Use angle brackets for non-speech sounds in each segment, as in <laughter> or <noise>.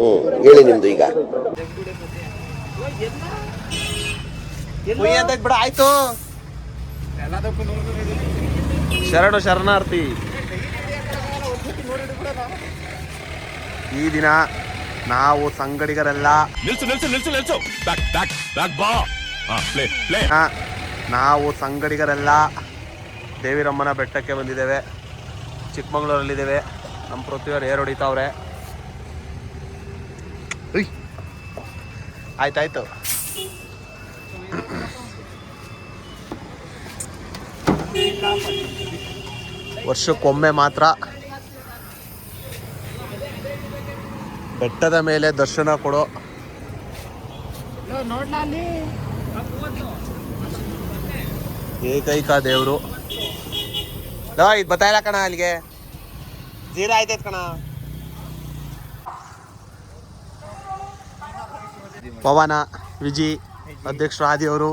ಹ್ಞೂ ಹೇಳಿ ನಿಮ್ಮದು ಈಗ. ಬಿಡ ಆಯ್ತು. ಶರಣು ಶರಣಾರ್ಥಿ. ಈ ದಿನ ನಾವು ಸಂಗಡಿಗರೆಲ್ಲ ನಿಲ್ಸು ನಿಲ್ಸು ನಿಲ್ಸು ನಿಲ್ಸು. ಬ್ಯಾಕ್ ಬ್ಯಾಕ್ ಬ್ಯಾಕ್ ಬಾ ಹಾ ಪ್ಲೇ ಪ್ಲೇ ನಾವು ಸಂಗಡಿಗರೆಲ್ಲ ದೇವಿರಮ್ಮನ ಬೆಟ್ಟಕ್ಕೆ ಬಂದಿದ್ದೇವೆ. ಚಿಕ್ಕಮಗಳೂರಲ್ಲಿದ್ದೇವೆ. ನಮ್ಮ ಪೃಥ್ವಿಯವ್ರು ಏರ್ ಹೊಡಿತಾವ್ರೆ. ಉಯ್. ಆಯ್ತಾಯ್ತು. ವರ್ಷಕ್ಕೊಮ್ಮೆ ಮಾತ್ರ ಬೆಟ್ಟದ ಮೇಲೆ ದರ್ಶನ ಕೊಡೋ ಏಕೈಕ ದೇವರು. ಇದು ಬತ್ತಾಯಿಲ್ಲ ಕಣ ಅಲ್ಲಿಗೆ. ಜೀರ ಆಯ್ತೈತೆ ಕಣ. ಪವನ ವಿಜಿ ಅಧ್ಯಕ್ಷರು ಆದಿಯವರು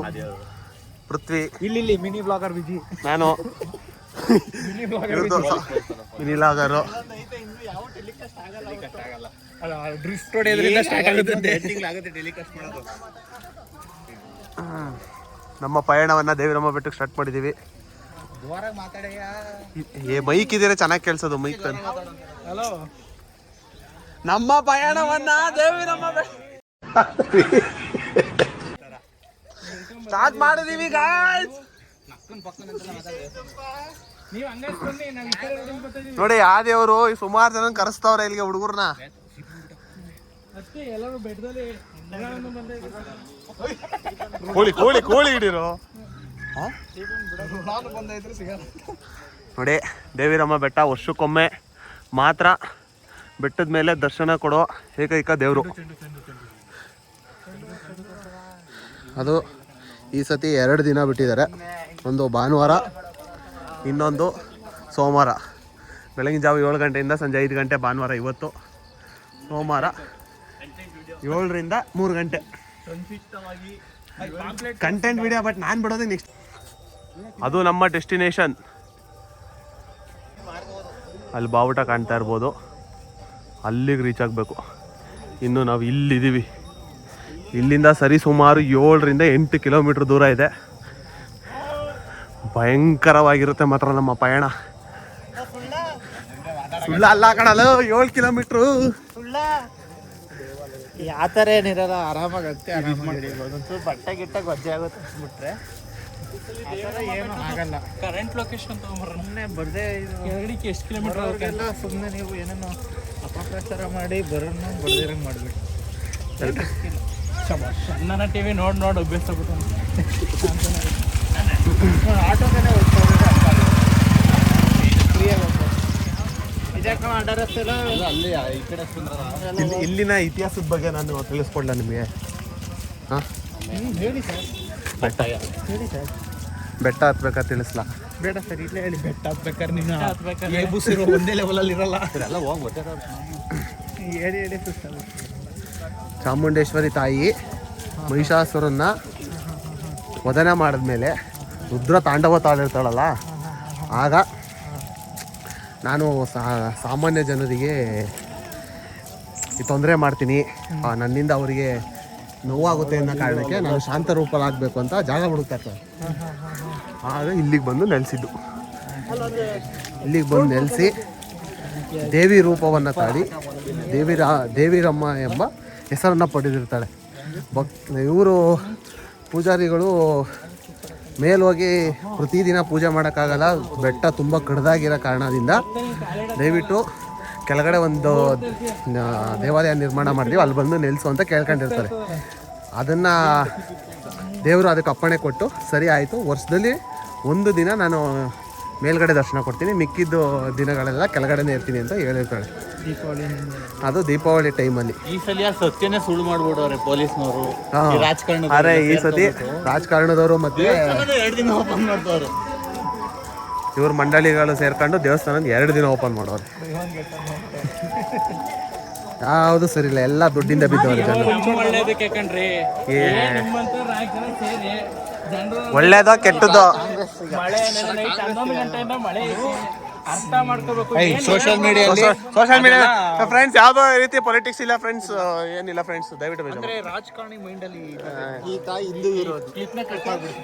ಪೃಥ್ವಿ. ಇಲ್ಲಿ ಇಲ್ಲಿ ಮಿನಿ ಬ್ಲಾಗರ್ ವಿಜಿ. ನಾನು. ಮಿನಿ ಬ್ಲಾಗರ್ ಡ್ರಿಫ್ಟ್ ಹೊಡೆಯೋದ್ರಿಂದ ಸ್ಟಾರ್ಟ್ ಆಗುತ್ತೆ. ನಮ್ಮ ಪಯಣವನ್ನ ದೇವಿರಮ್ಮ ಬೆಟ್ಟಕ್ಕೆ ಸ್ಟಾರ್ಟ್ ಮಾಡಿದೀವಿ. ಏ ಮೈಕ್ ಇದ್ರೆ ಚೆನ್ನಾಗಿ ಕೇಳಿಸೋದು ಮೈಕ್ ಹಲೋ. ನಮ್ಮ ಪಯಣವನ್ನ ದೇವಿರಮ್ಮ ಸ್ಟಾರ್ಟ್ ಮಾಡಿದೀವಿ ಗಾಯ್ಸ್ ನೋಡಿ ಆ ದೇವರು ಸುಮಾರು ಜನ ಕರೆಸ್ತಾವ್ರೆ ಇಲ್ಲಿಗೆ ಹುಡುಗರ್ನ. ಕೋಳಿ ಕೋಳಿ ಕೋಳಿ ಹಿಡಿರು. ನೋಡಿ ದೇವಿರಮ್ಮ ಬೆಟ್ಟ ವರ್ಷಕ್ಕೊಮ್ಮೆ ಮಾತ್ರ ಬೆಟ್ಟದ ಮೇಲೆ ದರ್ಶನ ಕೊಡೋ ಏಕೈಕ ದೇವರು. ಅದು ಈ ಸತಿ ಎರಡು ದಿನ ಬಿಟ್ಟಿದ್ದಾರೆ. ಒಂದು ಭಾನುವಾರ, ಇನ್ನೊಂದು ಸೋಮವಾರ. ಬೆಳಗಿನ ಜಾವ ಏಳು ಗಂಟೆಯಿಂದ ಸಂಜೆ ಐದು ಗಂಟೆ ಭಾನುವಾರ ಇವತ್ತು. ಸೋಮವಾರ ಏಳರಿಂದ ಮೂರು ಗಂಟೆ. ಕಂಟೆಂಟ್ ವಿಡಿಯೋ ಬಟ್ ನಾನು ಬಿಡೋದು ನೆಕ್ಸ್ಟ್ ಅದು ನಮ್ಮ ಡೆಸ್ಟಿನೇಷನ್ ಅಲ್ಲಿ ಬಾವುಟ ಕಾಣ್ತಾ ಇರ್ಬೋದು. ಅಲ್ಲಿಗೆ ರೀಚ್ ಆಗಬೇಕು. ಇನ್ನು ನಾವು ಇಲ್ಲಿದ್ದೀವಿ. ಇಲ್ಲಿಂದ ಸರಿ ಸುಮಾರು ಏಳರಿಂದ ಎಂಟು ಕಿಲೋಮೀಟ್ರ್ ದೂರ ಇದೆ. ಭಯಂಕರವಾಗಿರುತ್ತೆ ಮಾತ್ರ ನಮ್ಮ ಪಯಣ. ಸುಳ್ಳ ಅಲ್ಲ ಕಣಲ್ಲ ಏಳು ಕಿಲೋಮೀಟ್ರು. ಆ ಥರ ಏನಿರಲ್ಲ ಆರಾಮಾಗತ್ತೆ ಆರಾಮಾಗಿ ಒಂಚೂರು ಬಟ್ಟೆ ಗಿಟ್ಟೆ ಗೊಜ್ಜೆ ಆಗುತ್ತೆ ಅನ್ಸ್ಬಿಟ್ರೆ ಏನು ಆಗಲ್ಲ. ಕರೆಂಟ್ ಲೊಕೇಶನ್ ಸುಮ್ಮನೆ ಬರ್ದೇ ಇದು. ಎಷ್ಟು ಕಿಲೋಮೀಟರ್ ಬರೋರಿಗೆಲ್ಲ ಸುಮ್ಮನೆ ನೀವು ಏನೇನೋ ಅಪಪ್ರಚಾರ ಮಾಡಿ ಬರೋಣ ಬರ್ದಿರಂಗೆ ಮಾಡಿಬಿಡಿ. ನನ್ನ ಟಿವಿ ವಿ ನೋಡಿ ಅಭ್ಯಾಸ ಬಿಟ್ಟು ಆಟೋದಲ್ಲೇ ಎಲ್ಲ? ಇಲ್ಲಿನ ಇತಿಹಾಸದ ಬಗ್ಗೆ ನಾನು ತಿಳಿಸ್ಕೊಡ್ಲ ನಿಮಗೆ? ಹಾಂ? ಹೇಳಿ ಸರ್. ಬೆಟ್ಟ. ಹೇಳಿ ಸರ್. ಬೆಟ್ಟ ಹತ್ಬೇಕಾ ತಿಳಿಸ್ಲಾ? ಬೇಡ ಸರ್ ಇಲ್ಲೇ ಹೇಳಿ. ಬೆಟ್ಟ ಹತ್ಬೇಕಾದ್ರೆ ನೀನು ಹತ್ಬೇಕಾದ್ರೆ. ಇರೋ ಒಂದೇ ಲೆವೆಲಲ್ಲಿ ಇರಲ್ಲ. ಹೇಳಿ ಹೇಳಿ ಸುಸ್ತಾಗ ಚಾಮುಂಡೇಶ್ವರಿ ತಾಯಿ ಮಹಿಷಾಸುರನ್ನ ವಧನ ಮಾಡಿದ್ಮೇಲೆ ರುದ್ರ ತಾಂಡವ ತಾಳಿರ್ತಾಳಲ್ಲ, ಆಗ ನಾನು ಸಾಮಾನ್ಯ ಜನರಿಗೆ ತೊಂದರೆ ಮಾಡ್ತೀನಿ. ನನ್ನಿಂದ ಅವರಿಗೆ ನೋವಾಗುತ್ತೆ ಅನ್ನೋ ಕಾರಣಕ್ಕೆ ನಾನು ಶಾಂತ ರೂಪಲಾಗಬೇಕು ಅಂತ ಜಾಗ ಹುಡುಕ್ತಾ ಇರ್ತಾರೆ ಆಗ ಇಲ್ಲಿಗೆ ಬಂದು ನೆಲೆಸಿದ್ದು. ಇಲ್ಲಿಗೆ ಬಂದು ನೆಲೆಸಿ ದೇವಿ ರೂಪವನ್ನು ತಾಳಿ ದೇವಿ ರಾ ದೇವಿರಮ್ಮ ಎಂಬ ಹೆಸರನ್ನು ಪಡೆದಿರ್ತಾಳೆ. ಭಕ್, ಇವರು ಪೂಜಾರಿಗಳು ಮೇಲೋಗಿ ಪ್ರತಿದಿನ ಪೂಜೆ ಮಾಡೋಕ್ಕಾಗಲ್ಲ. ಬೆಟ್ಟ ತುಂಬ ಕಡ್ದಾಗಿರೋ ಕಾರಣದಿಂದ ದಯವಿಟ್ಟು ಕೆಳಗಡೆ ಒಂದು ದೇವಾಲಯ ನಿರ್ಮಾಣ ಮಾಡಿದೀವಿ ಅಲ್ಲಿ ಬಂದು ನಿಲ್ಲಿಸು ಅಂತ ಕೇಳ್ಕೊಂಡಿರ್ತಾರೆ. ಅದನ್ನು ದೇವರು ಅದಕ್ಕೆ ಅಪ್ಪಣೆ ಕೊಟ್ಟು ಸರಿ ಆಯಿತು. ವರ್ಷದಲ್ಲಿ ಒಂದು ದಿನ ನಾನು ಮೇಲ್ಗಡೆ ದರ್ಶನ ಕೊಡ್ತೀನಿ. ಮಿಕ್ಕಿದ್ದು ದಿನಗಳೆಲ್ಲ ಕೆಳಗಡೆನೇ ಇರ್ತೀನಿ ಅಂತ ಹೇಳಿರ್ತಾಳೆ. ದೀಪಾವಳಿ ಅದು ದೀಪಾವಳಿ ಟೈಮಲ್ಲಿ ಈ ಸಲ ಸತ್ಯನೇ ಸುಳ್ಳು ಮಾಡ್ಬಿಡೋರೆ ಪೊಲೀಸ್ನವರು. ರಾಜಕಾರಣ ಅರೆ ಈ ಸತಿ ರಾಜಕಾರಣದವರು ಮತ್ತೆ ಎರಡು ದಿನ ಓಪನ್ ಮಾಡ್ತಾವ್ರೆ ಇವ್ರ ಮಂಡಳಿಗಳು ಸೇರ್ಕೊಂಡು ದೇವಸ್ಥಾನ ಎರಡು ದಿನ ಓಪನ್ ಮಾಡೋರು. ಯಾವುದು ಸರಿ ಇಲ್ಲ ಎಲ್ಲ ದುಡ್ಡಿಂದ ಬಿದ್ದವರು ಜನ. ನಮ್ಮ ಒಳ್ಳೇದಕ್ಕೆ ಕಣ್ರಿ? ಏ. ನಿಮ್ಮಂತ ನಾಲ್ಕು ಜನ ಸೇರಿ ಜನರು ಒಳ್ಳೇದೋ ಕೆಟ್ಟದೋ ಮಳೆ ನೆನ್ನೆ ನೈಟ್ ಹನ್ನೊಂದು ಗಂಟೆಯಿಂದ ಮಳೆ ಐತಿ ಅರ್ಥ ಮಾಡ್ಕೋಬೇಕು. Social media social media friends ಯಾವ್ದೋ ರೀತಿ ಪೊಲಿಟಿಕ್ಸ್ ಇಲ್ಲ ಫ್ರೆಂಡ್ಸ್ ಏನಿಲ್ಲ ಫ್ರೆಂಡ್ಸ್ ದಯವಿಟ್ಟು ಬೇಜಾರು ಅಂದ್ರೆ ರಾಜಕಾರಣಿ ಮೈಂಡ್ ಅಲ್ಲಿ ಈ ತಾಯಿ ಹಿಂದೂ ಕಟ್ ಮಾಡ್ಬಿಡಿ.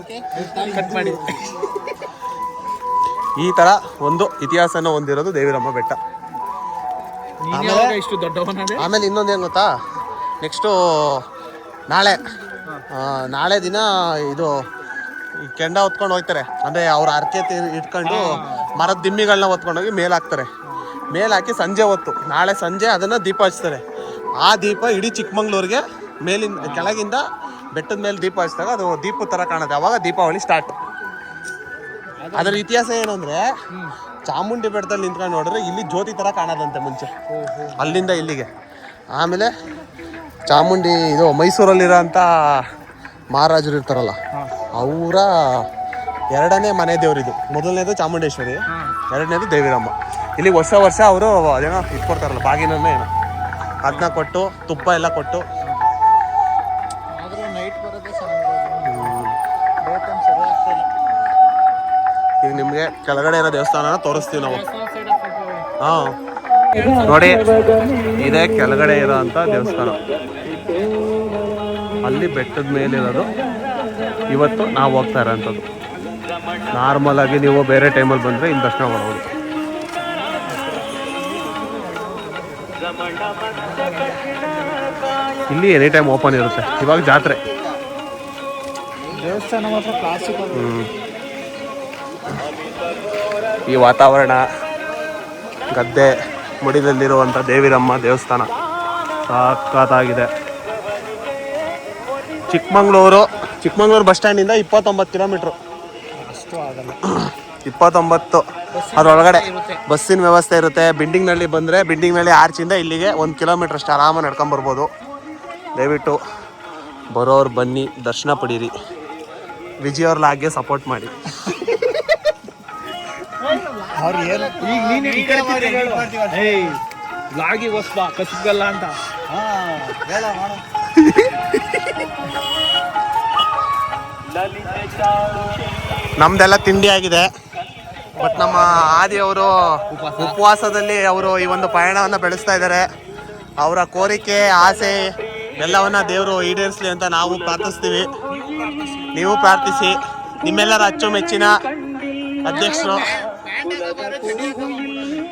ಓಕೆ ಕಟ್ ಮಾಡಿ. ಈ ತರ ಒಂದು ಇತಿಹಾಸನ ಹೊಂದಿರೋದು ದೇವಿರಮ್ಮ ಬೆಟ್ಟ. ಯಾವಾಗ ಇಷ್ಟು ದೊಡ್ಡವನಾದೆ ಆಮೇಲೆ ಇನ್ನೊಂದೇನು ಗೊತ್ತಾ? ನೆಕ್ಸ್ಟು ನಾಳೆ. ನಾಳೆ ದಿನ ಇದು ಈ ಕೆಂಡ ಹೊತ್ಕೊಂಡು ಹೋಗ್ತಾರೆ. ಅಂದರೆ ಅವ್ರ ಅರ್ಕೆ ಇಟ್ಕೊಂಡು ಮರದ ದಿಮ್ಮಿಗಳನ್ನ ಹೊತ್ಕೊಂಡೋಗಿ ಮೇಲೆ ಹಾಕ್ತಾರೆ. ಮೇಲೆ ಹಾಕಿ ಸಂಜೆ ಹೊತ್ತು ನಾಳೆ ಸಂಜೆ ಅದನ್ನು ದೀಪ ಹಚ್ತಾರೆ. ಆ ದೀಪ ಇಡೀ ಚಿಕ್ಕಮಂಗ್ಳೂರಿಗೆ ಮೇಲಿನ ಕೆಳಗಿಂದ ಬೆಟ್ಟದ ಮೇಲೆ ದೀಪ ಹಚ್ಚಿದಾಗ ಅದು ದೀಪ ಥರ ಕಾಣುತ್ತೆ. ಅವಾಗ ದೀಪಾವಳಿ ಸ್ಟಾರ್ಟ್ ಅದರ ಇತಿಹಾಸ ಏನು ಅಂದರೆ ಚಾಮುಂಡಿ ಬೆಟ್ಟದಲ್ಲಿ ನಿಂತ್ಕೊಂಡು ನೋಡಿದ್ರೆ ಇಲ್ಲಿ ಜ್ಯೋತಿ ಥರ ಕಾಣದಂತೆ ಮುಂಚೆ. ಅಲ್ಲಿಂದ ಇಲ್ಲಿಗೆ. ಆಮೇಲೆ ಚಾಮುಂಡಿ ಇದು ಮೈಸೂರಲ್ಲಿರೋ ಅಂಥ ಮಹಾರಾಜರು ಇರ್ತಾರಲ್ಲ, ಅವರ ಎರಡನೇ ಮನೆ ದೇವರಿದು. ಮೊದಲನೇದು ಚಾಮುಂಡೇಶ್ವರಿ, ಎರಡನೇದು ದೇವಿರಮ್ಮ ಇಲ್ಲಿ ವರ್ಷ ವರ್ಷ ಅವರು, ಅದೇನೋ ಇಟ್ಕೊಡ್ತಾರಲ್ಲ ಬಾಗಿನನ್ನೇ ಏನೋ. ಅದನ್ನ ಕೊಟ್ಟು, ತುಪ್ಪ ಎಲ್ಲ ಕೊಟ್ಟು ನಿಮಗೆ ಕೆಳಗಡೆ ಇರೋ ದೇವಸ್ಥಾನ ತೋರಿಸ್ತೀವಿ ನಾವು. ಹಾಂ. ನೋಡಿ ಇದೇ ಕೆಳಗಡೆ ಇರೋ ಅಂಥ ದೇವಸ್ಥಾನ. ಅಲ್ಲಿ ಬೆಟ್ಟದ ಮೇಲಿರೋದು ಇವತ್ತು ನಾವು ಹೋಗ್ತಾ ಇರೋಂಥದ್ದು. ನಾರ್ಮಲ್ ಆಗಿ ನೀವು ಬೇರೆ ಟೈಮಲ್ಲಿ ಬಂದರೆ ಇಲ್ಲಿ ದರ್ಶನ ಮಾಡ್ಬೋದು ಇಲ್ಲಿ ಎನಿ ಟೈಮ್ ಓಪನ್ ಇರುತ್ತೆ. ಇವಾಗ ಜಾತ್ರೆ. ದೇವಸ್ಥಾನ ಮಾತ್ರ ಕ್ಲಾಸಿಕ್ ಹ್ಮ್. ಈ ವಾತಾವರಣ ಗದ್ದೆ ಮುಡಿದಲ್ಲಿರುವಂಥ ದೇವಿರಮ್ಮ ದೇವಸ್ಥಾನ ಸಾಕಾತಾಗಿದೆ. ಚಿಕ್ಕಮಂಗ್ಳೂರು ಚಿಕ್ಕಮಂಗ್ಳೂರು ಬಸ್ ಸ್ಟ್ಯಾಂಡಿಂದ ಇಪ್ಪತ್ತೊಂಬತ್ತು ಕಿಲೋಮೀಟ್ರು. ಅಷ್ಟು ಆಗಲ್ಲ. ಇಪ್ಪತ್ತೊಂಬತ್ತು. ಅದರೊಳಗಡೆ ಬಸ್ಸಿನ ವ್ಯವಸ್ಥೆ ಇರುತ್ತೆ. ಬಿಲ್ಡಿಂಗ್ನಲ್ಲಿ ಬಂದರೆ ಬಿಲ್ಡಿಂಗ್ನಲ್ಲಿ ಆರ್ಚಿಂದ ಇಲ್ಲಿಗೆ ಒಂದು ಕಿಲೋಮೀಟ್ರ್ ಅಷ್ಟು ಆರಾಮಾಗಿ ನಡ್ಕೊಂಬರ್ಬೋದು ದಯವಿಟ್ಟು ಬರೋರು ಬನ್ನಿ ದರ್ಶನ ಪಡೀರಿ. ವಿಜಯವ್ರ ಲಾಗ್ಗೆ ಸಪೋರ್ಟ್ ಮಾಡಿ. ಅವ್ರು ಏನು ಈಗ ನೀನು ಈ ಕಡೆ ತಿರ್ಗಿ ಏಯ್ ಲಾಗಿ ಹೊಸ್ಬಾ ಕಚ್ಗಲ್ಲ ಅಂತ. ಹಾ ಹೇಳ ಮಾಡು. ನಮ್ದೆಲ್ಲ ತಿಂಡಿ ಆಗಿದೆ. ಬಟ್ ನಮ್ಮ ಆದಿ ಅವರು ಉಪವಾಸದಲ್ಲಿ ಅವರು ಈ ಒಂದು ಪಯಣವನ್ನು ಬೆಳೆಸ್ತಾ ಇದ್ದಾರೆ. ಅವರ ಕೋರಿಕೆ ಆಸೆ ಎಲ್ಲವನ್ನ ದೇವರು ಈಡೇರಿಸಲಿ ಅಂತ ನಾವು ಪ್ರಾರ್ಥಿಸ್ತೀವಿ. ನೀವು ಪ್ರಾರ್ಥಿಸಿ. ನಿಮ್ಮೆಲ್ಲರ ಅಚ್ಚುಮೆಚ್ಚಿನ ಅಧ್ಯಕ್ಷರು.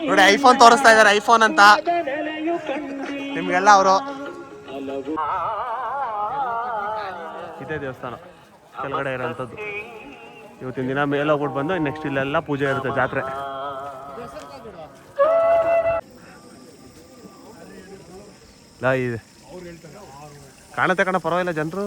ನೋಡಿ ಐಫೋನ್ ತೋರಿಸ್ತಾ ಇದ್ದಾರೆ ಐಫೋನ್ ಅಂತ. ನಿಮ್ಗೆಲ್ಲ ಅವರು. ಇದೇ ದೇವಸ್ಥಾನ, ಕೆಳಗಡೆ ಇರೋಂಥದ್ದು. ಇವತ್ತಿನ ದಿನ ಮೇಲೆ ಹೋಗ್ಬಿಟ್ಟು ಬಂದು ನೆಕ್ಸ್ಟ್ ಇಲ್ಲೆಲ್ಲ ಪೂಜೆ ಇರುತ್ತೆ, ಜಾತ್ರೆ. ಕಾಣುತ್ತೆ ಕಣ, ಪರವಾಗಿಲ್ಲ, ಜನರು.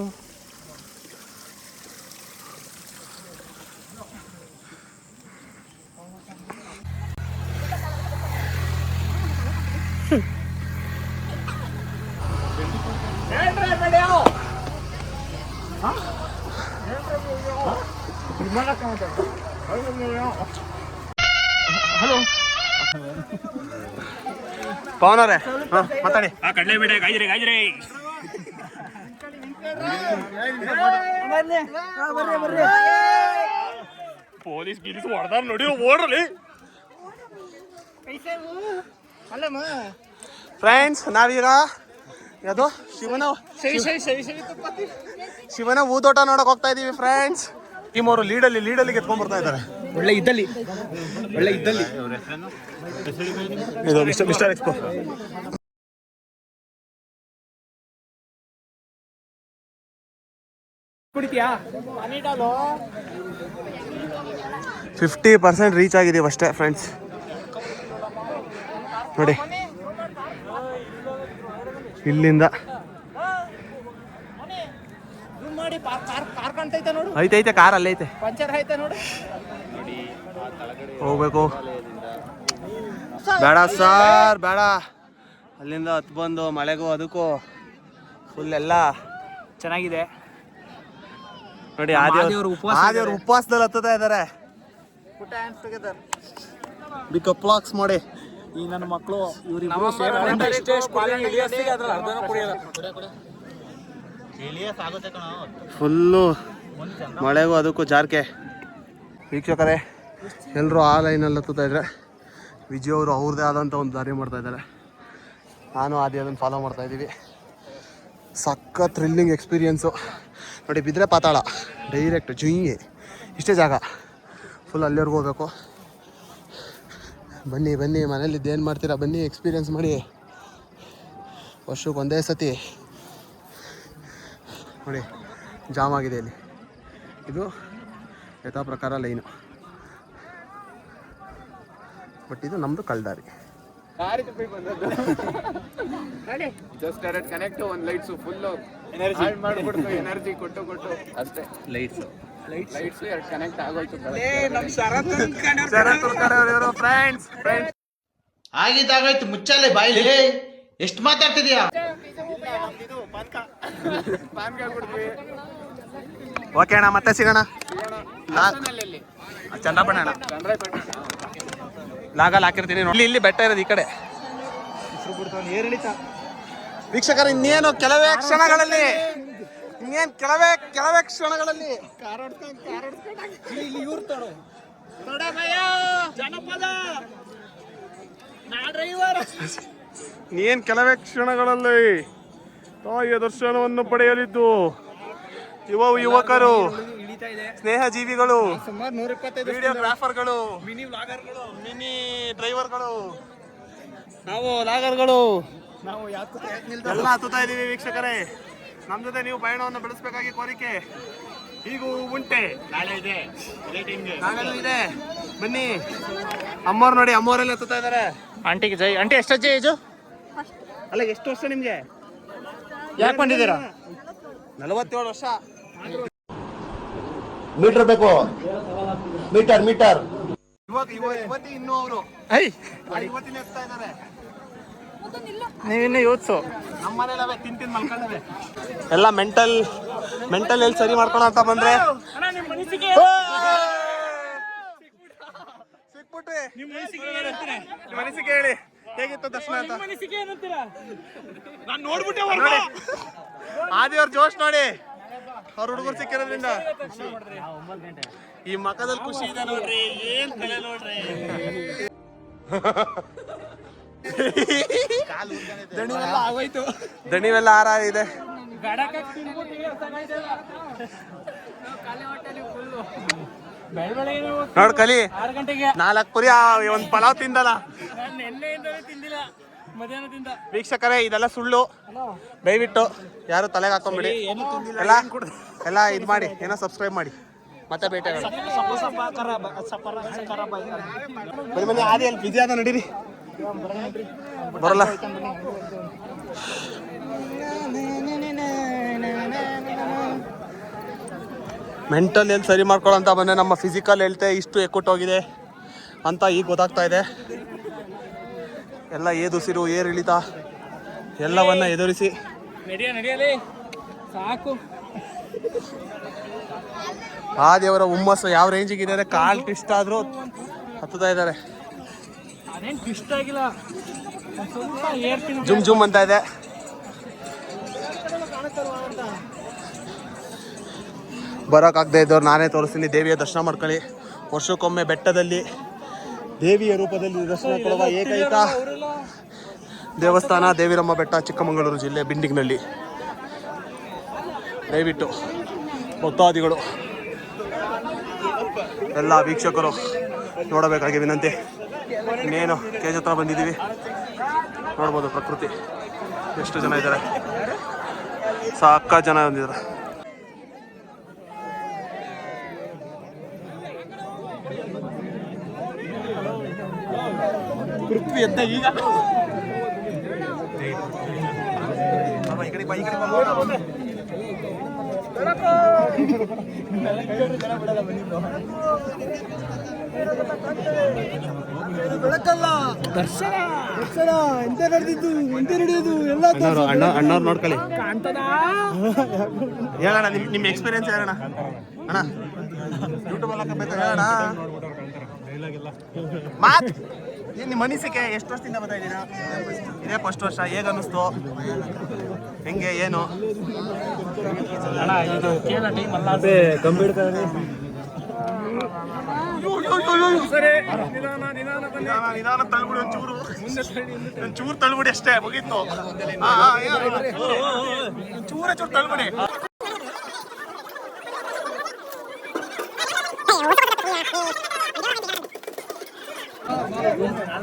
ಪವನ್ ಅವರೇ ಮಾತಾಡಿ. ಕಡಲೆ ಬಿಡೆ ಗಾಯ್ರಿ ಗಾಯ್ರಿ ಪೊಲೀಸ್ ಗಿಲೀಸ್ ಹೊಡೆದಾರ ನೋಡಿ ಓಡ್ರಲಿ ಫ್ರೆಂಡ್ಸ್ ನಾವೀಗ ಯಾವುದು? ಶಿವನ ಶಿವನ ಊದೋಟ ನೋಡಕ್ ಹೋಗ್ತಾ ಇದೀವಿ ಫ್ರೆಂಡ್ಸ್ ಟೀಮ್ ಅವರು ಲೀಡಲ್ಲಿ ಲೀಡಲ್ಲಿ ಗೆದ್ಕೊಂಡ್ ಬರ್ತಾ ಇದ್ದಾರೆ. ಒಳ್ಳೆ ಇದ್ದಲ್ಲಿ. ಒಳ್ಳೆ ಇದ್ದಲ್ಲಿ. ಇದು mister mister expo fifty percent reach ಆಗಿದ್ದೀವಿ ಅಷ್ಟೇ ಫ್ರೆಂಡ್ಸ್ ನೋಡಿ. ಇಲ್ಲಿಂದ. ಐತೆ ಐತೆ ಕಾರ್ ಕಾಣ್ತೈತೆ ನೋಡು. ಐತೈತೆ ಕಾರ್ ಅಲ್ಲೈತೆ ಪಂಚರ್ ಐತೆ ನೋಡು. ಹೋಗ್ಬೇಕು. ಬೇಡ ಸರ್ ಬೇಡ. ಅಲ್ಲಿಂದ ಹತ್ತು ಬಂದು ಮಳೆಗೂ ಅದಕ್ಕೂ ಫುಲ್ ಎಲ್ಲ ಚೆನ್ನಾಗಿದೆ. ನೋಡಿ ಆದಿಯವ್ರು ಆದಿಯವ್ರು ಉಪವಾಸ ಆದಿಯವ್ರು ಉಪವಾಸದಲ್ಲಿ ಹತ್ತುತ್ತಾ ಇದ್ದಾರೆ. ಪುಟ್ಟ ಹ್ಯಾಂಡ್ಸ್ ಟುಗೆದರ್ ಬಿ ಕಪ್ಲಾಕ್ಸ್ ಮಾಡಿ. ಈ ನನ್ನ ಮಕ್ಕಳು ಫುಲ್ಲು ಮಳೆಗೂ ಅದಕ್ಕೂ ಜಾರ್ಕೆ. ವೀಕ್ಷಕರೇ ಎಲ್ಲರೂ ಆ ಲೈನಲ್ಲಿ ಹತ್ತುತ್ತಾ ಇದ್ದಾರೆ ವಿಜಯ್ ಅವರು ಅವ್ರದ್ದೇ ಆದಂಥ ಒಂದು ದಾರಿ ಮಾಡ್ತಾ ಇದ್ದಾರೆ. ನಾನು ಅದೇ ಅದನ್ನು ಫಾಲೋ ಮಾಡ್ತಾ ಇದ್ದೀವಿ. ಸಕ್ಕ ಥ್ರಿಲ್ಲಿಂಗ್ ಎಕ್ಸ್ಪೀರಿಯೆನ್ಸು ನೋಡಿ ಬಿದ್ದರೆ ಪಾತಾಳ ಡೈರೆಕ್ಟ್ ಜುಯಿ ಇಷ್ಟೇ ಜಾಗ. ಫುಲ್ ಅಲ್ಲಿವರೆಗೂ ಹೋಗಬೇಕು. ಬನ್ನಿ ಬನ್ನಿ ಮನೇಲಿದ್ದು ಏನು ಮಾಡ್ತೀರಾ? ಬನ್ನಿ ಎಕ್ಸ್ಪೀರಿಯೆನ್ಸ್ ಮಾಡಿ. ವರ್ಷಕ್ಕೆ ಒಂದೇ ಸತಿ. ನೋಡಿ, ಜಾಮ್ ಆಗಿದೆ ಇಲ್ಲಿ. ಇದು ಯಥಾ ಪ್ರಕಾರ ಲೈನು ಬಟ್ ಇದು ನಮ್ಮದು ಕಳ್ದಾರಿ. ಜಸ್ಟ್ ಡೈರೆಕ್ಟ್ ಕನೆಕ್ಟ್ ಒಂದು ಲೈಟ್ಸು ಫುಲ್ಲು ಎನರ್ಜಿ ಮಾಡ್ಬಿಡ್ತು ಎನರ್ಜಿ ಕೊಟ್ಟು ಕೊಟ್ಟು. ಅಷ್ಟೇ. ಲೈಟ್ಸ್ ಲೈಟ್ಸ್ ಎರಡು ಕನೆಕ್ಟ್ ಆಗೋಯ್ತು ಫ್ರೆಂಡ್ಸ್ ಫ್ರೆಂಡ್ಸ್ ಆಗಿದ್ದಾಗೋಯ್ತು ಮುಚ್ಚಾಲೆ ಬಾಯಿಲಿ. ಎಷ್ಟು ಮಾತಾಡ್ತಿದ್ಯಾ? ಓಕೆ ಅಣ್ಣ ಮತ್ತೆ ಸಿಗೋಣ. ಚಂದ್ರಪ್ಪಣ್ಣ ಲಾಗಲ್ಲಿ ಹಾಕಿರ್ತೀನಿ ನೋಡಿ. ಇಲ್ಲಿ ಬೆಟ್ಟ ಇರೋದು ಈ ಕಡೆ. ವೀಕ್ಷಕರ, ಇನ್ನೇನು ಕೆಲವೇ ಕ್ಷಣಗಳಲ್ಲಿ, ಇನ್ನೇನು ಕೆಲವೇ ಕೆಲವೇ ಕ್ಷಣಗಳಲ್ಲಿ. ಇನ್ನೇನು ಕೆಲವೇ ಕ್ಷಣಗಳಲ್ಲಿ ತಾಯಿಯ ದರ್ಶನವನ್ನು ಪಡೆಯಲಿದ್ದು ಯುವ ಯುವಕರು. ಸ್ನೇಹ ಜೀವಿಗಳು ಸುಮಾರು ನೂರ ಇಪ್ಪತ್ತೈದು ವಿಡಿಯೋಗ್ರಾಫರ್ಗಳು ಮಿನಿ ವ್ಲಾಗರ್ಗಳು. ಮಿನಿ ಡ್ರೈವರ್ಗಳು. ನಾವು ಲಾಗರ್ಗಳು ನಾವು ಯಾಕೆ ಎಲ್ಲ ಹತ್ತುತ್ತಾ ಇದೀವಿ ವೀಕ್ಷಕರೇ. ನಮ್ಮ ಜೊತೆ ನೀವು ಪಯಣವನ್ನು ಬೆಳೆಸಬೇಕಾಗಿ ಕೋರಿಕೆ. ಈಗೂ ಉಂಟೆ. ನಾಳೆ ಇದೆ. ನಾಳೆನೂ ಇದೆ. ಬನ್ನಿ. ಅಮ್ಮವ್ರು ನೋಡಿ ಅಮ್ಮವರೆಲ್ಲ ಹತ್ತುತ್ತಾ ಇದಾರೆ ಆಂಟಿಗೆ ಜೈ. ಆಂಟಿ ಎಷ್ಟು ಅಜ್ಜಿ ಏಜು? ಅಲ್ಲ ಎಷ್ಟು ವರ್ಷ ನಿಮ್ಗೆ? ಯಾಕೆ ಬಂದಿದ್ದೀರಾ? ನಲವತ್ತೇಳು ವರ್ಷ. ಮೀಟರ್ ಬೇಕು. Meter meter. ಇವಾಗ ಇವ- ಇವತ್ತಿ ಇನ್ನೂ ಅವರು. ಐ. ಇವತ್ತಿನ ಹತ್ತಾ ಇದಾರೆ. ನೀವಿನ್ನು ಯೋಚಿಸು. ನಮ್ಮ ಮನೇಲವೆ ತಿನ್ ತಿನ್ ಮಲ್ಕೊಂಡಿವೆ. ಎಲ್ಲ ಮೆಂಟಲ್ ಮೆಂಟಲ್ ಎಲ್ಲಿ ಸರಿ ಮಾಡ್ಕೊಳ ಅಂತ ಬಂದ್ರೆ. ಮನಸ್ಸಿಗೆ ಹೇಳಿ. ಹೇಗಿತ್ತು ದರ್ಶನ ಅಂತ? ನಾನು ನೋಡ್ಬಿಟ್ಟೆ ನೋಡಿ. ಆದಿ ಅವ್ರ ಜೋಶ್ ನೋಡಿ. ಅವ್ರ ಹುಡುಗರು ಸಿಕ್ಕಿರೋದ್ರಿಂದ. ಈ ಮಕದಲ್ಲಿ ಖುಷಿ ಇದೆ ನೋಡ್ರಿ ಏನ್ ಕಲೆ ನೋಡ್ರಿ. ದಣಿವೆಲ್ಲ ಆರ ಇದೆ ನೋಡ್ ಕಲಿ ನಾಲ್ಕು ಪುರಿ ಒಂದ್ ಪಲಾವ್ ತಿಂದಲ್ಲ. ವೀಕ್ಷಕರೇ ಇದೆಲ್ಲ ಸುಳ್ಳು. ದಯವಿಟ್ಟು ಯಾರು ತಲೆಗೆ ಹಾಕೊಂಬಿಡಿ. ಎಲ್ಲ ಎಲ್ಲ ಇದು ಮಾಡಿ ಏನೋ ಸಬ್ಸ್ಕ್ರೈಬ್ ಮಾಡಿ. ಮತ್ತೆ ಭೇಟಿ ಆದಿ ಅಲ್ಲಿ ಬಿಜಿ ನಡೀರಿ. ಬರಲ್ಲ. ಮೆಂಟಲ್ ಹೆಲ್ತ್ ಸರಿ ಮಾಡ್ಕೊಳ್ಳೋ ಅಂತ ಬಂದೆ. ನಮ್ಮ ಫಿಸಿಕಲ್ ಹೇಳ್ತೆ ಇಷ್ಟು ಎಕ್ಕುಟ್ಟೋಗಿದೆ ಅಂತ ಈಗ ಗೊತ್ತಾಗ್ತಾ ಇದೆ. ಎಲ್ಲ ಏದುಸಿರು ಏರಿಳಿತ ಇಳಿತ ಎಲ್ಲವನ್ನ ಎದುರಿಸಿ. ನಡಿಯ ನಡಿಯಲಿ. ಸಾಕು. ಆ ದೇವರ ಹುಮ್ಮಸ್ಸು ಯಾವ ರೇಂಜಿಗೆ ಇದೆ ಅಂದ್ರೆ ಕಾಲ್ ಟ್ವಿಸ್ಟ್ ಆದ್ರೂ ಹತ್ತುತ್ತಾ ಇದ್ದಾರೆ. ಜುಮ್ ಜುಮ್ ಅಂತ ಇದೆ. ಬರೋಕ್ಕಾಗದೇ ಇದ್ದವ್ರು ನಾನೇ ತೋರಿಸ್ತೀನಿ. ದೇವಿಯ ದರ್ಶನ ಮಾಡ್ಕೊಳ್ಳಿ. ವರ್ಷಕ್ಕೊಮ್ಮೆ ಬೆಟ್ಟದಲ್ಲಿ ದೇವಿಯ ರೂಪದಲ್ಲಿ ದರ್ಶನ ಕೊಡುವ ಏಕೈಕ ದೇವಸ್ಥಾನ ದೇವಿರಮ್ಮ ಬೆಟ್ಟ, ಚಿಕ್ಕಮಗಳೂರು ಜಿಲ್ಲೆ ಬಿಂಡಿಗ್ನಲ್ಲಿ ದಯವಿಟ್ಟು ಭಕ್ತಾದಿಗಳು, ಎಲ್ಲ ವೀಕ್ಷಕರು ನೋಡಬೇಕಾಗಿ ವಿನಂತಿ. ಇನ್ನೇನು ಕೇಜ್ ಹತ್ರ ಬಂದಿದ್ದೀವಿ. ನೋಡ್ಬೋದು ಪ್ರಕೃತಿ. ಎಷ್ಟು ಜನ ಇದ್ದಾರೆ? ಸಾಕ ಜನ ಬಂದಿದ್ದಾರೆ. ಅಂತ ಈಗ. ಈ ಕಡೆ ಬಾ. ಅಣ್ಣವ್ರು ಅಣ್ಣ ಅಣ್ಣವ್ರು ನೋಡ್ಕೊಳ್ಳಿ. ಹೇಳಣ್ಣ ನಿಮ್ ನಿಮ್ಮ ಎಕ್ಸ್ಪೀರಿಯನ್ಸ್ ಹೇಳಣ್ಣ. ಅಣ್ಣ ಯೂಟ್ಯೂಬ್ ಅಲ್ಲಿ ಹಾಕಬೇಕು ಹೇಳಣ್ಣ. ಮಾತ್ ನಿಮ್ಮ ಅನಿಸಿಕೆ ಎಷ್ಟು ವರ್ಷದಿಂದ ಬರ್ತಾ ಇದ್ದೀರಾ? ಇದೇ ಫಸ್ಟ್ ವರ್ಷ ಹೇಗ ಅನ್ನಿಸ್ತು? ಹೆಂಗೆ ಏನು? ಅದೇ ಬನ್ನಿ. ನಿಧಾನ ತಳ್ಬಿಡಿ ಒಂಚೂರು. ಒಂಚೂರು ತಳ್ಬಿಡಿ ಅಷ್ಟೇ ಮುಗೀತು. ಚೂರ ಚೂರು ತಳ್ಬಿಡಿ.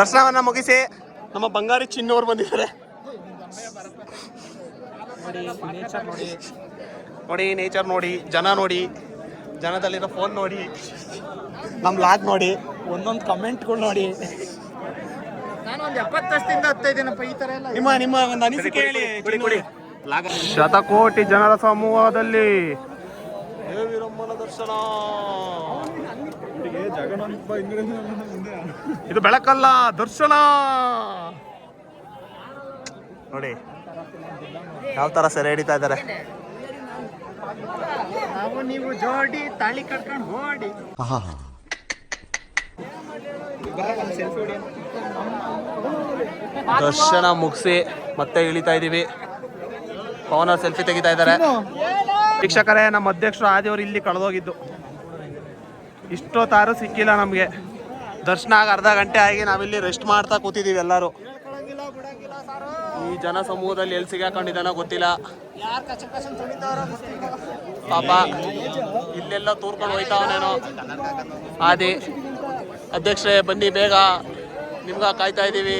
ದರ್ಶನವನ್ನ ಮುಗಿಸಿ. ನಮ್ಮ ಬಂಗಾರಿ ಚಿನ್ನೋರು ಬಂದಿದ್ದಾರೆ. ನೋಡಿ ನೇಚರ್ ನೋಡಿ. ಜನ ನೋಡಿ ಜನದಲ್ಲಿರೋ ಫೋನ್ ನೋಡಿ ನಮ್ಮ ಲಾಗ್ ನೋಡಿ ಒಂದೊಂದು ಕಮೆಂಟ್ಗಳು ನೋಡಿ. ನಾನು ಒಂದು ಎಪ್ಪತ್ತು ವರ್ಷದಿಂದ ಹತ್ತಾ ಇದ್ದೀನಪ್ಪ ಈ ಥರ ಎಲ್ಲ ನಿಮ್ಮ ನಿಮ್ಮ ಒಂದು ಅನಿಸಿಕೆ ಹೇಳಿ ಶತಕೋಟಿ ಜನರ ಸಮೂಹದಲ್ಲಿ ದೇವಿರಮ್ಮನ ದರ್ಶನ. ಇದು ಬೆಳಕಲ್ಲ ದರ್ಶನ! ನೋಡಿ ಯಾವ ತರ ಸೆರೆ ಹಿಡಿತಾ ಇದ್ದಾರೆ. ನಾವು ಜೋಡಿ ತಾಳಿ ಕಟ್ಕೊಂಡು ಓಡಿ. ದರ್ಶನ ಮುಗಿಸಿ ಮತ್ತೆ ಇಳಿತಾ ಇದೀವಿ. ಪವನ ಸೆಲ್ಫಿ ತೆಗಿತಾ ಇದ್ದಾರೆ. ವೀಕ್ಷಕರೇ ನಮ್ಮ ಅಧ್ಯಕ್ಷರು ಆದಿಯವರು ಇಲ್ಲಿ ಕಳೆದೋಗಿದ್ದು. ಇಷ್ಟೊತ್ತಾರು ಸಿಕ್ಕಿಲ್ಲ ನಮಗೆ. ದರ್ಶನ ಆಗ ಅರ್ಧ ಗಂಟೆ ಆಗಿ ನಾವಿಲ್ಲಿ ರೆಸ್ಟ್ ಮಾಡ್ತಾ ಕೂತಿದ್ದೀವಿ ಎಲ್ಲರೂ. ಈ ಜನ ಸಮೂಹದಲ್ಲಿ ಎಲ್ಲಿ ಸಿಗಾಕೊಂಡಿದ್ದಾನೋ ಗೊತ್ತಿಲ್ಲ. ಪಾಪ, ಇಲ್ಲೆಲ್ಲ ತೂರ್ಕೊಂಡು ಹೋಯ್ತಾವನೇನೋ ಆದಿ, ಅಧ್ಯಕ್ಷರೇ, ಬನ್ನಿ ಬೇಗ. ನಿಮ್ಗ ಕಾಯ್ತಾ ಇದ್ದೀವಿ.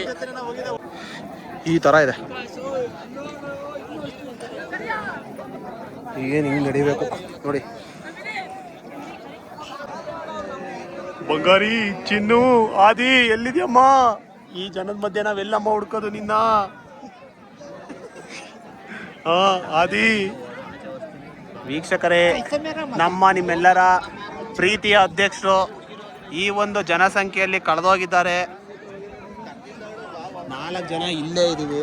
ಈ ತರ ಇದೆ. ಏನು ಹಿಂಗೆ ನಡಿಬೇಕು? ನೋಡಿ. ಬಂಗಾರಿ ಚಿನ್ನು ಆದಿ ಎಲ್ಲಿದ್ಯಮ್ಮ? ಈ ಜನದ ಮಧ್ಯೆ ನಾವೆಲ್ಲಮ್ಮ ಹುಡ್ಕೋದು ನಿನ್ನ? ಹಾ ಆದಿ. ವೀಕ್ಷಕರೇ ನಮ್ಮ ನಿಮ್ಮೆಲ್ಲರ ಪ್ರೀತಿಯ ಅಧ್ಯಕ್ಷರು ಈ ಒಂದು ಜನಸಂಖ್ಯೆಯಲ್ಲಿ ಕಳೆದೋಗಿದ್ದಾರೆ. ನಾಲ್ಕು ಜನ ಇಲ್ಲೇ ಇದ್ದೀವಿ.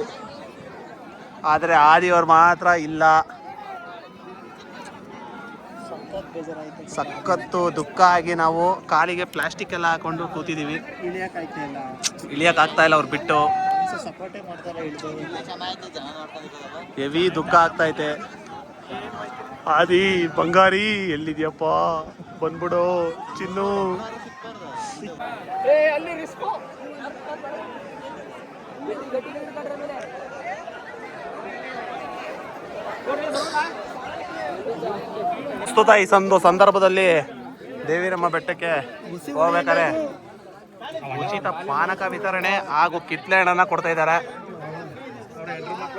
ಆದರೆ ಆದಿಯವ್ರು ಮಾತ್ರ ಇಲ್ಲ. ಸಖತ್ತು ದುಃಖ ಆಗಿ ನಾವು ಕಾಲಿಗೆ ಪ್ಲಾಸ್ಟಿಕ್ ಎಲ್ಲ ಹಾಕೊಂಡು ಕೂತಿದ್ದೀವಿ ಇಳಿಯಕ್ಕಾಯ್ತಾ ಇಲ್ಲ ಇಳಿಯಕ್ ಆಗ್ತಾ ಇಲ್ಲ ಅವ್ರು ಬಿಟ್ಟು. ಸಪೋರ್ಟೇ ಮಾಡ್ತಾರೆ ಇಳಿದು. ಹೆವಿ ದುಃಖ ಆಗ್ತೈತೆ ಆದಿ ಬಂಗಾರಿ ಎಲ್ಲಿದ್ಯಪ್ಪ? ಬಂದ್ಬಿಡು ಚಿನ್ನು. ಏ ಅಲ್ಲಿ ರಿಸ್ಕು ಪ್ರಸ್ತುತ ಈ ಸಂದು ಸಂದರ್ಭದಲ್ಲಿ ದೇವಿರಮ್ಮ ಬೆಟ್ಟಕ್ಕೆ ಹೋಗ್ಬೇಕಾದ್ರೆ ಉಚಿತ ಪಾನಕ ವಿತರಣೆ ಹಾಗೂ ಕಿತ್ಲೆ ಹಣ್ಣನ್ನ ಕೊಡ್ತಾ ಇದ್ದಾರೆ.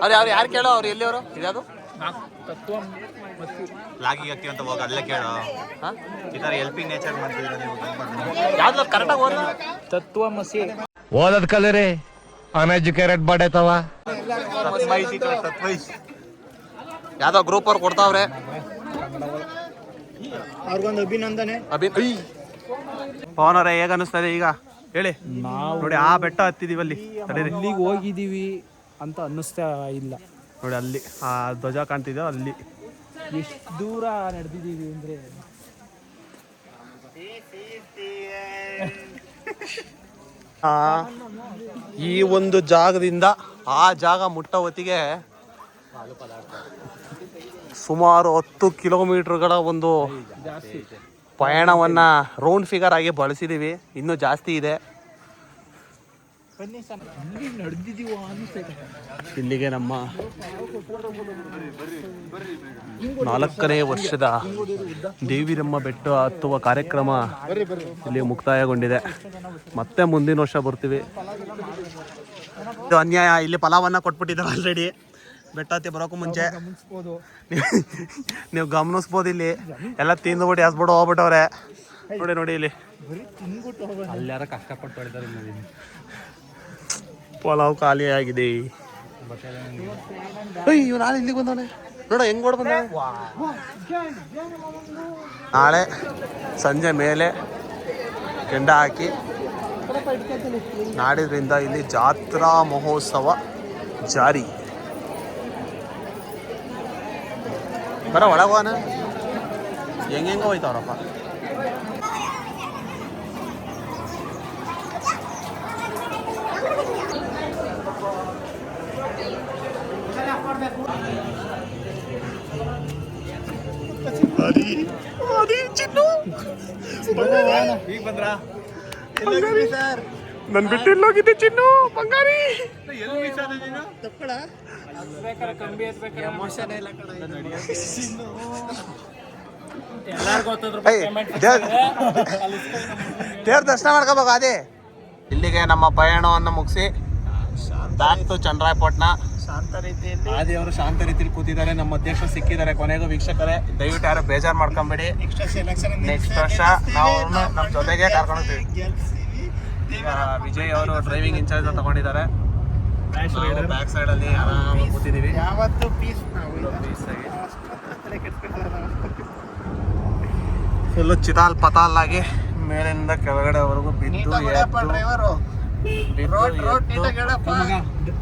ಅವ್ರು ಯಾರು ಯಾರು ಕೇಳೋ? ಅವ್ರು ಎಲ್ಲಿ ಅವರು ಇದ್ಯಾವುದು? ಲಾಗಿಗೆ ಹಾಕ್ತೀವಿ ಅಂತ ಹೋಗಿ ಅಲ್ಲೇ ಕೇಳೋ. ಹಾ? ಈ ಥರ ಹೆಲ್ಪಿಂಗ್ ನೇಚರ್ ಮಾಡ್ತಿದ್ರೆ ನೀವು? ಯಾವ್ದು ಕರೆಕ್ಟಾಗಿ ಓದಿ ತತ್ವ ಮಸಿ ಓದದ್ ಕಲರಿ. ಅನ್ಎಜುಕೇಟೆಡ್ ಬಾಡೈತವ ಯಾವ್ದೋ ಗ್ರೂಪ್ ಅವ್ರು ಕೊಡ್ತಾವ್ರೆ. ಅವ್ರಿಗೊಂದು ಅಭಿನಂದನೆ. ಅಭಿ ಪವನ್ ಅವರೇ ಹೇಗ ಅನಿಸ್ತದೆ ಈಗ? ಹೇಳಿ. ನಾವು ನೋಡಿ ಆ ಬೆಟ್ಟ ಹತ್ತಿದೀವಿ ಅಲ್ಲಿ. ತಡೀರಿ. ಇಲ್ಲಿಗೆ ಹೋಗಿದ್ದೀವಿ ಅಂತ ಅನ್ನಿಸ್ತಾ ಇಲ್ಲ. ನೋಡಿ ಅಲ್ಲಿ ಆ ಧ್ವಜ ಕಾಣ್ತಿದ್ಯೋ ಅಲ್ಲಿ. ಎಷ್ಟು ದೂರ ನಡೆದಿದ್ದೀವಿ ಅಂದರೆ? ಆ ಈ ಒಂದು ಜಾಗದಿಂದ ಆ ಜಾಗ ಮುಟ್ಟ ಹೊತ್ತಿಗೆ ಸುಮಾರು ಹತ್ತು ಕಿಲೋಮೀಟರ್ಗಳ ಒಂದು ಪಯಣವನ್ನ ರೌಂಡ್ ಫಿಗರ್ ಆಗಿ ಬಳಸಿದೀವಿ. ಇನ್ನೂ ಜಾಸ್ತಿ ಇದೆ. ಇಲ್ಲಿಗೆ ನಮ್ಮ ನಾಲ್ಕನೇ ವರ್ಷದ ದೇವಿರಮ್ಮ ಬೆಟ್ಟ ಹತ್ತುವ ಕಾರ್ಯಕ್ರಮ ಇಲ್ಲಿ ಮುಕ್ತಾಯಗೊಂಡಿದೆ. ಮತ್ತೆ ಮುಂದಿನ ವರ್ಷ ಬರ್ತೀವಿ. ಇದು ಅನ್ಯಾಯ. ಇಲ್ಲಿ ಫಲವನ್ನ ಕೊಟ್ಬಿಟ್ಟಿದ್ದಾರೆ ಆಲ್ರೆಡಿ ಬೆಟ್ಟ ಹತ್ತಿ ಬರೋಕ್ಕೂ ಮುಂಚೆ. ನೀವು- ನೀವು ಗಮನಿಸ್ಬೋದು ಇಲ್ಲಿ. ಎಲ್ಲ ತಿಂದುಬಿಟ್ಟು ಹಾಸ್ಬಿಟ್ಟು ಹೋಗ್ಬಿಟ್ಟವ್ರೆ. ನೋಡಿ ನೋಡಿ ಇಲ್ಲಿ. ಅಲ್ಲಾರ ಕಷ್ಟಪಟ್ಟು ಹೊಡಿತಾರೆ ಪಲಾವ್ ಖಾಲಿ ಆಗಿದೆ. ಅಯ್ಯೋ ನಾಳೆ ಇಲ್ಲಿಗೆ ಬಂದವನೆ. ನೋಡ ಹೆಂಗ್ ಓಡ್ ಬಂದ ನಾಳೆ ಸಂಜೆ ಮೇಲೆ ಕೆಂಡ ಹಾಕಿ ನಾಡಿದ್ರಿಂದ ಇಲ್ಲಿ ಜಾತ್ರಾ ಮಹೋತ್ಸವ ಜಾರಿ. ಬರ ಒಳಗೋನ ಹೆಂಗೆಂಗ ಹೋಯ್ತವ್ರಪ್ಪ ನನ್ ಬಿಟ್ಟು ಎಲ್ಲೋಗಿದ್ದೆ ಚಿನ್ನು ಬಂಗಾರಿ ಏಯ್, <laughs> <laughs> ದೇವ್ರ್- ದರ್ಶನ ಮಾಡ್ಕೋಬೇಕು ಅದೇ ಇಲ್ಲಿಗೆ ನಮ್ಮ ಪಯಣವನ್ನು ಮುಗಿಸಿ ಬ್ಯಾಕ್ ಟು ಚಂದ್ರಾಯಪಟ್ಟಣ. ಶಾಂತ ರೀತಿಯಲ್ಲಿ ಆದಿಯವರು ಶಾಂತ ರೀತಿಯಲ್ಲಿ ಕೂತಿದ್ದಾರೆ. ನಮ್ಮ ಅಧ್ಯಕ್ಷರು ಸಿಕ್ಕಿದ್ದಾರೆ ಕೊನೆಗೂ ವೀಕ್ಷಕರೇ. ದಯವಿಟ್ಟು ಯಾರು ಬೇಜಾರು ಮಾಡ್ಕೊಂಬೇಡಿ. ನೆಕ್ಸ್ಟ್ ವರ್ಷ ನಾವು ಅವ್ರನ್ನ ನಮ್ಮ ಜೊತೆಗೆ ಕರ್ಕೊಂಡು ಹೋಗ್ತೀವಿ. ಈಗ ವಿಜಯ್ ಅವರು ಡ್ರೈವಿಂಗ್ ಇನ್ಚಾರ್ಜ್ ತಗೊಂಡಿದ್ದಾರೆ. ಬ್ಯಾಕ್ ಸೈಡ್ ಅಲ್ಲಿ. ಆರಾಮಾಗಿ ಕೂತಿದೀವಿ. ಯಾವತ್ತು ಪೀಸ್ ನಾವು ಫುಲ್ಲು ಚಿತಾಲ್ ಪತಾಲ್ ಆಗಿ ಮೇಲಿಂದ ಕೆಳಗಡೆವರೆಗೂ ಬಿದ್ದು ಡ್ರೈವರು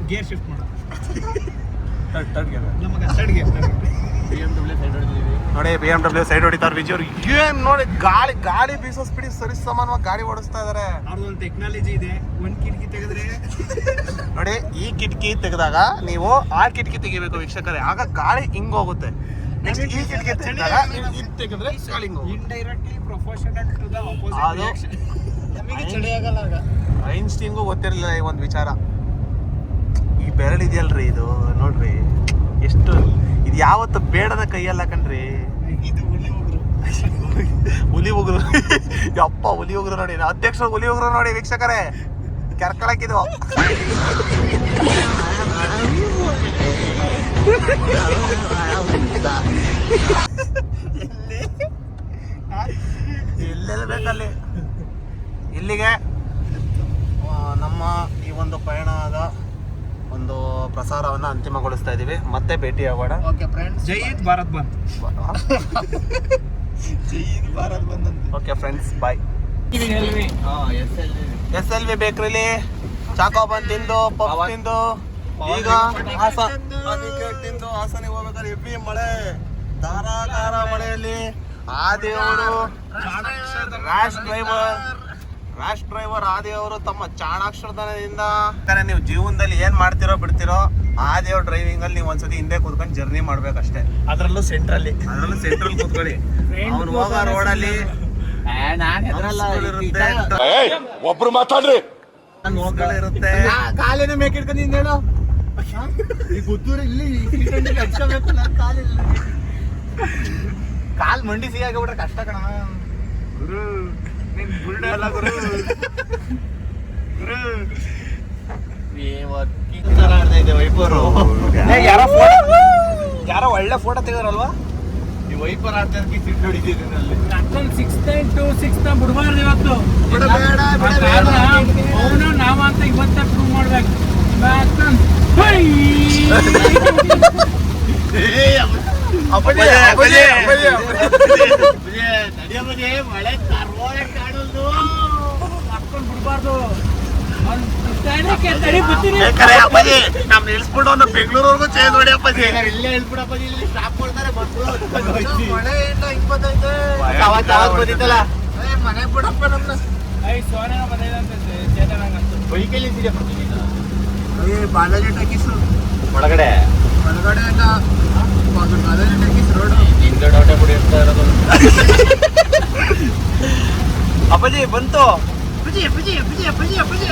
ಗೇರ್ ಶಿಫ್ಟ್ ಮಾಡು. <laughs> ತಡ್- ತಡ್ಗೆ. ನೋಡಿ ಬಿ ಎಂ ಡಬ್ಲ್ಯೂ ಸೈಡ್ ಹೊಡಿತಾರ ವಿಜಯ್ ಅವ್ರು. ಏನ್ ನೋಡಿ ಗಾಳಿ ಗಾಳಿ ಬೀಸೋ ಸ್ಪೀಡ್ ಸರಿ ಸಮಾನವಾಗಿ ಗಾಡಿ ಓಡಿಸ್ತಾ ಇದಾರೆ. ಅವ್ರದ್ದೊಂದು ಟೆಕ್ನಾಲಜಿ ಇದೆ. ಒಂದ್ ಕಿಟಕಿ ತೆಗೆದ್ರೆ. ನೋಡಿ ಈ ಕಿಟಕಿ ತೆಗೆದಾಗ ನೀವು ಆ ಕಿಟಕಿ ತೆಗಿಬೇಕು ವೀಕ್ಷಕರೇ. ಆಗ ಗಾಳಿ ಹಿಂಗ್ ಹೋಗುತ್ತೆ. ನೆಕ್ಸ್ಟ್ ಈ ಕಿಟಕಿ ತೆಗೆದಾಗ ಇದು ತೆಗೆದ್ರೆ ಗಾಳಿ ಹಿಂಗ್ ಹೋಗುತ್ತೆ. Indirectly professional to the opposite ನಮಗೆ ಚಳಿ ಆಗಲ್ಲ ಆಗ. ಐನ್ಸ್ಟೀನ್ಗೂ ಗೊತ್ತಿರಲಿಲ್ಲ ಈ ಒಂದು ವಿಚಾರ. ಈ ಬೆರಳಿದೆಯಲ್ರಿ ಇದು ನೋಡ್ರಿ. ಎಷ್ಟು ಇದು ಯಾವತ್ತು ಬೇಡದ ಕೈಯಲ್ಲ ಕಣ್ರಿ? ಇದು ಹುಲಿ ಉಗುರು. ಯಪ್ಪ ಹುಲಿ ಉಗುರು ನೋಡಿ. ಅಧ್ಯಕ್ಷ ಹುಲಿ ಉಗುರು ನೋಡಿ ವೀಕ್ಷಕರೇ. ಕೆರ್ಕಳಕ್ಕಿದು ಎಲ್ಲೆಲ್ಲ ಬೇಕಲ್ಲಿ? ಇಲ್ಲಿಗೆ ನಮ್ಮ ಈ ಒಂದು ಪಯಣದ ಒಂದು ಪ್ರಸಾರವನ್ನು ಅಂತಿಮಗೊಳಿಸ್ತಾ ಇದ್ದೀವಿ ಮತ್ತೆ ಭೇಟಿ ಆಗೋಣ. ಓಕೆ ಫ್ರೆಂಡ್ಸ್ ಜೈ ಹಿಂದ್ ಭಾರತ್ ಬಂದ್. <laughs> ಜೈ Hind Bharat okay friends bye S L V. ಬೇಕ್ರಿಲಿ. Chacko ಬಂದ್ ತಿಂದು ಪಪ್ ತಿಂದು ಈಗ ಹಾಸ ಅದಕ್ಕೆ ತಿಂದು ಹಾಸನಿಗೆ ಹೋಗ್ಬೇಕಾದ್ರೆ ಎಬ್ಬಿ ಮಳೆ. ಧಾರಾಕಾರ ಮಳೆಯಲ್ಲಿ ಆ ದೇವರು ರಾಶ್ ಡ್ರೈವರ್ ರ್ಯಾಶ್ ಡ್ರೈವರ್ ಆದಿಯವರು ತಮ್ಮ ಚಾಣಾಕ್ಷರದಿಂದ ನೀವು ಜೀವನದಲ್ಲಿ ಏನ್ ಮಾಡ್ತಿರೋ ಬಿಡ್ತಿರೋ ಆದಿಯವ್ರ ಡ್ರೈವಿಂಗ್ ಅಲ್ಲಿ ನೀವು ಒಂದ್ಸತಿ ಹಿಂದೆ ಕೂತ್ಕೊಂಡು ಜರ್ನಿ ಮಾಡ್ಬೇಕಷ್ಟೇ. ಅದರಲ್ಲೂ ಸೆಂಟ್ರಲ್ಲಿ ಅದ್ರಲ್ಲೂ ಸೆಂಟ್ರಲ್ ಕೂತ್ಕೊಳ್ಳಿ. ಅವ್ನು ಹೋಗೋ ರೋಡಲ್ಲಿ ಒಬ್ರು ಮಾತಾಡ್ರಿ. ಇರುತ್ತೆ. ಕಾಲಿನ ಮೇಕಿಡ್ಕೊಂಡು ಈ ಗುದ್ದೂರು ಇಲ್ಲಿ ಹಚ್ಕೋಬೇಕು ನಾನು ಕಾಲಿಲ್ಲ ಕಾಲ್ ಮಂಡಿ ಸಿಗಾಕ ಬಿಟ್ರೆ ಕಷ್ಟ ಕಣ. ಗುರು ನಿನ್ ಬುರುಡೆ ಅಲ್ಲ ಗುರು. ಗುರು. ವೈಪರು ಯಾರೋ ಯಾರೋ ಒಳ್ಳೆ ಫೋಟೋ ತೆಗೆದ್ರಲ್ವಾ? ಈ ವೈಪರ್ ಆಡ್ತಾ ಇದ್ದಕ್ಕೆ ಸಿಟ್ಟು ಹೊಡಿತಿದ್ದೀನಿ ಅಲ್ಲಿ ಅಕ್ಕನ್ ಸಿಕ್ಸ್ ನೈನ್ ಟು ಸಿಕ್ಸ್ನ ಬಿಡಬಾರ್ದು ಇವತ್ತು. ಅವನು ನಾವ ಅಂತ ಇವತ್ತೇ ಪ್ರೂವ್ ಮಾಡ್ಬೇಕು. ಅಪ್ಪಾಜಿ, ಅಪ್ಪಾಜಿ, ಅಪ್ಪಾಜಿ, ಅಪ್ಪಾಜಿ. ಮಳೆ ಕರ್ವಾಯ ಕಾಣಲ್ದು. ಅಕ್ಕನ್ ಬಿಡಬಾರ್ದು. ತಡಿ ಬರ್ತೀನಿ ಅಪ್ಪಾಜಿ ನಮ್ ನಿಲ್ಸ್ಬಿಟ್ಟು ಒಂದು ಬೆಂಗಳೂರ್ವರೆಗೂ ಚೇಂಜ್ ನೋಡಿ ಅಪ್ಪಾಜಿ. ನಾವ್ ಇಲ್ಲೇ ಇಲ್ಲಿ ಸ್ಟಾಪ್ ಮಾಡ್ತಾರೆ ಬಸ್ಸು. ಮಳೆ ಇಲ್ಲ, ಬರ್ತೈತೆ. ಅವತ್ತು ಅವತ್ತು ಬಂದಿತ್ತಲ್ಲ? ಮನೆ ಮನೆಗ್ ಬಿಡಪ್ಪ ನಮ್ನ. ಐ ಸೋನೆ ಬಂದಿದಂತೆ ಚೇತನಂಗಂತ ಬೈಕಲ್ಲಿ ಇದೆಯಪ್ಪ ಏ ಬಾಲಾಜಿ ಟಾಕೀಸ್ ಒಳಗಡೆ. ಒಳಗಡೆ ಎಲ್ಲ ಇರ್ತಾ ಅಪ್ಪಾಜಿ ಬಂತು. ಅಪ್ಪಾಜಿ ಅಪ್ಪಾಜಿ ಅಪ್ಪಾಜಿ ಅಪ್ಪಾಜಿ. ಅಪ್ಪಾಜಿ